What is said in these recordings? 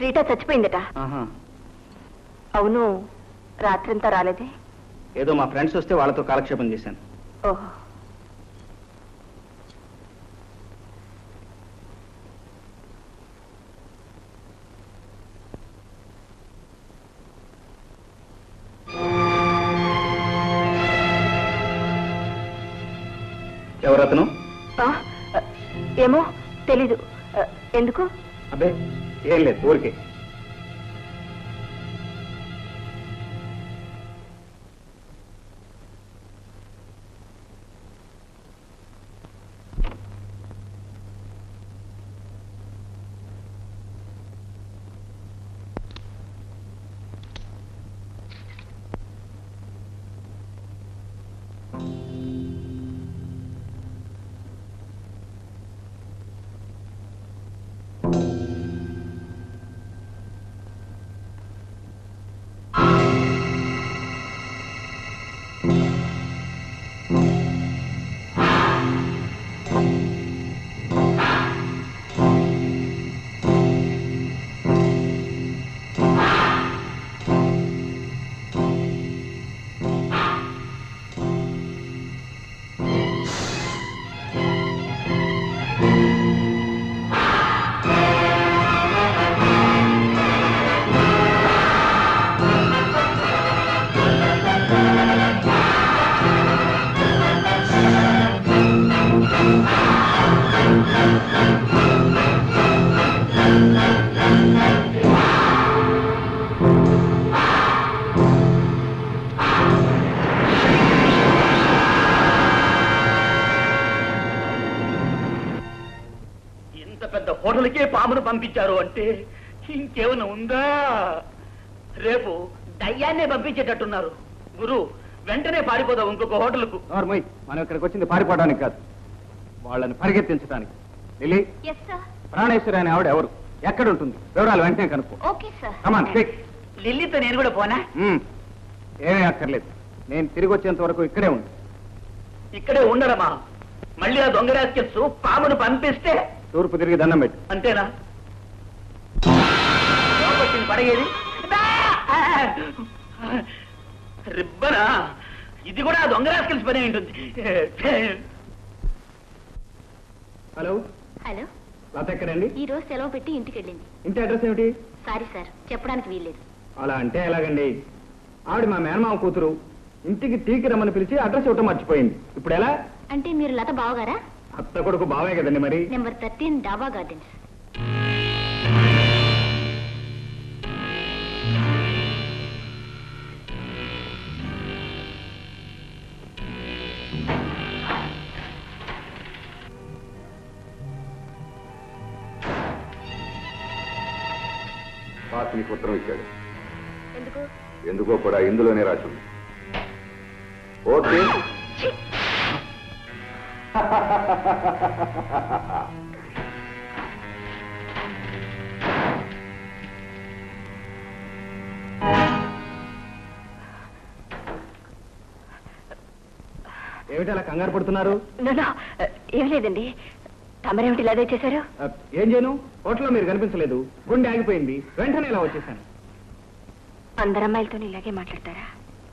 Rita చచ్చిపోయిందట. అవును రాత్రంతా రాలేదే? ఏదో మా ఫ్రెండ్స్ వస్తే వాళ్ళతో కాలక్షేపం చేశాను. ఓహో. ఎవరతను? ఏమో తెలీదు. ఎందుకు? అబ్బే ఏం లేదు హోటల్కే పామును పంపించారు అంటే ఇంకేమైనా ఉందా? రేపు దయ్యాన్నే పంపించేటట్టున్నారు. గురు వెంటనే పారిపోదాం ఇంకొక హోటల్కు. నార్మల్ మనం ఇక్కడికి వచ్చింది పారిపోవడానికి కాదు. వాళ్ళని పరిగెత్తించడానికి. లిలీ ప్రాణేశ్వరి అనే ఆవిడ ఎవరు? ఎక్కడ ఉంటుంది? వివరాలు వెంటనే కనుక్కో. లిల్లీతో నేను కూడా పోనా? ఏమీ అక్కర్లేదు. నేను తిరిగి వచ్చేంత వరకు ఇక్కడే ఉండు. ఇక్కడే ఉండడమా మళ్ళీ ఆ దొంగ రాస్కెట్స్ పామును పంపిస్తే తూర్పు తిరిగి దండం పెట్టు. అంతేనా? పడగేది? రిబ్బనా? ఇది కూడా ఆ దొంగ రాస్కెల్స్ పని ఉంటుంది. హలో? హలో? లత ఎక్కడండి? ఈ రోజు సెలవు పెట్టి ఇంటికి వెళ్ళింది. ఇంటి అడ్రస్ ఏమిటి? సారీ సార్ చెప్పడానికి వీల్లేదు. అలా అంటే ఎలాగండి? ఆవిడ మా మేనమామ కూతురు. ఇంటికి టీకి రమ్మని పిలిచి అడ్రస్ ఇవ్వటం మర్చిపోయింది. ఇప్పుడు ఎలా? అంటే మీరు లత బావగారా? అత్త కొడుకు బావే కదండి మరి? Number thirteen Daba Gardens boss నీకు ఉత్తరం ఇచ్చాడు. ఎందుకు? ఎందుకో కూడా ఇందులోనే రాసి ఉంది. ఓకే. ఏమిటి అలా కంగారు పడుతున్నారు? ఏం లేదండి. తమరేమిటి ఇలాగే చేశారు ఏం చేయను? హోటల్లో మీరు కనిపించలేదు. గుండె ఆగిపోయింది. వెంటనే ఇలా వచ్చేసాను. అందరు అమ్మాయిలతో ఇలాగే మాట్లాడతారా?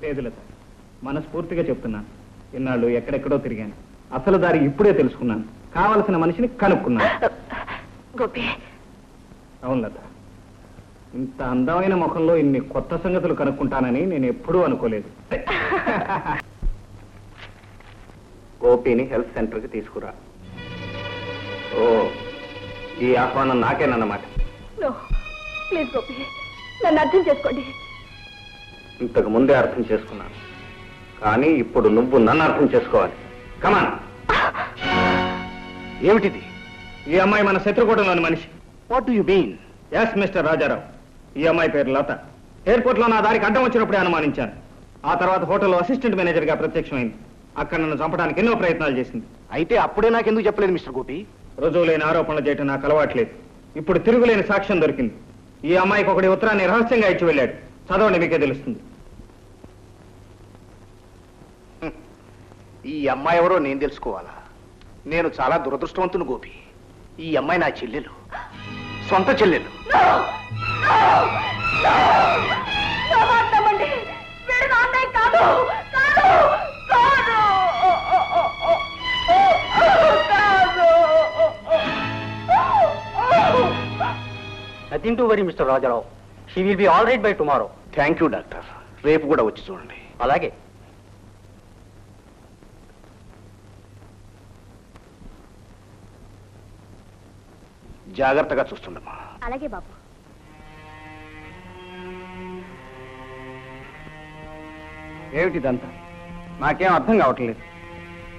లేదు లత మనస్ఫూర్తిగా చెప్తున్నాను. ఇన్నాళ్ళు ఎక్కడెక్కడో తిరిగాను. అసలు దారి ఇప్పుడే తెలుసుకున్నాను. కావలసిన మనిషిని కనుక్కున్నాను. గోపి. అవును లత. ఇంత అందమైన ముఖంలో ఇన్ని కొత్త సంగతులు కనుక్కుంటానని నేను ఎప్పుడూ అనుకోలేదు. గోపిని హెల్త్ సెంటర్కి తీసుకురా. ఓ ఈ ఆహ్వానం నాకేనన్నమాట. నో ప్లీజ్ గోపి నన్ను అర్థం చేసుకోండి. ఇంతకు ముందే అర్థం చేసుకున్నాను. కానీ ఇప్పుడు నువ్వు నన్ను అర్థం చేసుకోవాలి. కమాన్ ఏమిటిది? ఈ అమ్మాయి మన శత్రుకూటంలోని మనిషి. What you mean yes mister Rajarao ఈ అమ్మాయి పేరు లత. ఎయిర్పోర్ట్లో నా దారికి అడ్డం వచ్చినప్పుడే అనుమానించాను. ఆ తర్వాత హోటల్లో అసిస్టెంట్ మేనేజర్గా ప్రత్యక్షమైంది. అక్కడ నన్ను చంపడానికి ఎన్నో ప్రయత్నాలు చేసింది. అయితే అప్పుడే నాకెందుకు చెప్పలేదు మిస్టర్ గోపి రుజువు లేని ఆరోపణలు చేయటం నాకు అలవాట్లేదు. ఇప్పుడు తిరుగులేని సాక్ష్యం దొరికింది. ఈ అమ్మాయికి ఒకటి ఉత్తరాన్ని రహస్యంగా ఇచ్చి వెళ్ళాడు. చదవండి మీకే తెలుస్తుంది. ఈ అమ్మాయి ఎవరో నేను తెలుసుకోవాలా? నేను చాలా దురదృష్టవంతుని గోపి. ఈ అమ్మాయి నా చెల్లెలు. సొంత చెల్లెలు. Nothing to worry mister Rajarao she will be all right by tomorrow thank you doctor. రేపు కూడా వచ్చి చూడండి. అలాగే. జాగ్రత్తగా చూస్తుండమ్మా. అలాగే బాబు. ఏమిటిదంతా నాకేం అర్థం కావట్లేదు.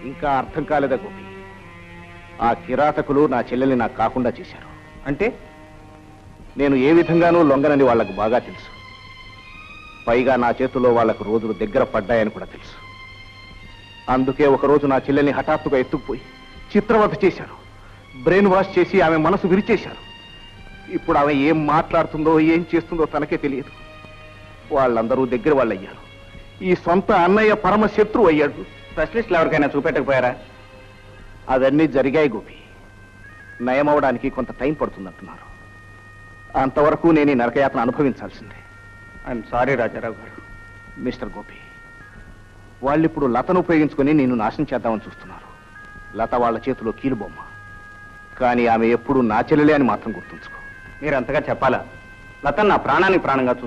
ఇంకా అర్థం కాలేదా గోపి? ఆ కిరాతకులు నా చెల్లెల్ని నాకు కాకుండా చేశారు. అంటే? నేను ఏ విధంగానూ లొంగనని వాళ్ళకు బాగా తెలుసు. పైగా నా చేతిలో వాళ్ళకు రోజులు దగ్గర పడ్డాయని కూడా తెలుసు. అందుకే ఒకరోజు నా చెల్లెల్ని హఠాత్తుగా ఎత్తుకుపోయి చిత్రవధ చేశారు. బ్రెయిన్ వాష్ చేసి ఆమె మనసు విరిచేశారు. ఇప్పుడు ఆమె ఏం మాట్లాడుతుందో ఏం చేస్తుందో తనకే తెలియదు. వాళ్ళందరూ దగ్గర వాళ్ళు అయ్యారు ఈ సొంత అన్నయ్య పరమ శత్రువు అయ్యాడు స్పెషలిస్టులు ఎవరికైనా చూపెట్టకపోయారా? అవన్నీ జరిగాయి గోపి. నయమవడానికి కొంత టైం పడుతుందంటున్నారు. అంతవరకు నేను ఈ నరకయాతన అనుభవించాల్సిందే. I'm sorry Rajarao garu. Mister Gopi వాళ్ళిప్పుడు లతను ఉపయోగించుకొని నేను నాశనం చేద్దామని చూస్తున్నారు. లత వాళ్ళ చేతిలో కీలుబొమ్మ. కానీ ఆమె ఎప్పుడు నా చెల్లెలే అని మాత్రం గుర్తుంచుకో. మీరు అంతగా చెప్పాలా? లతన్ నా ప్రాణానికి ప్రాణంగా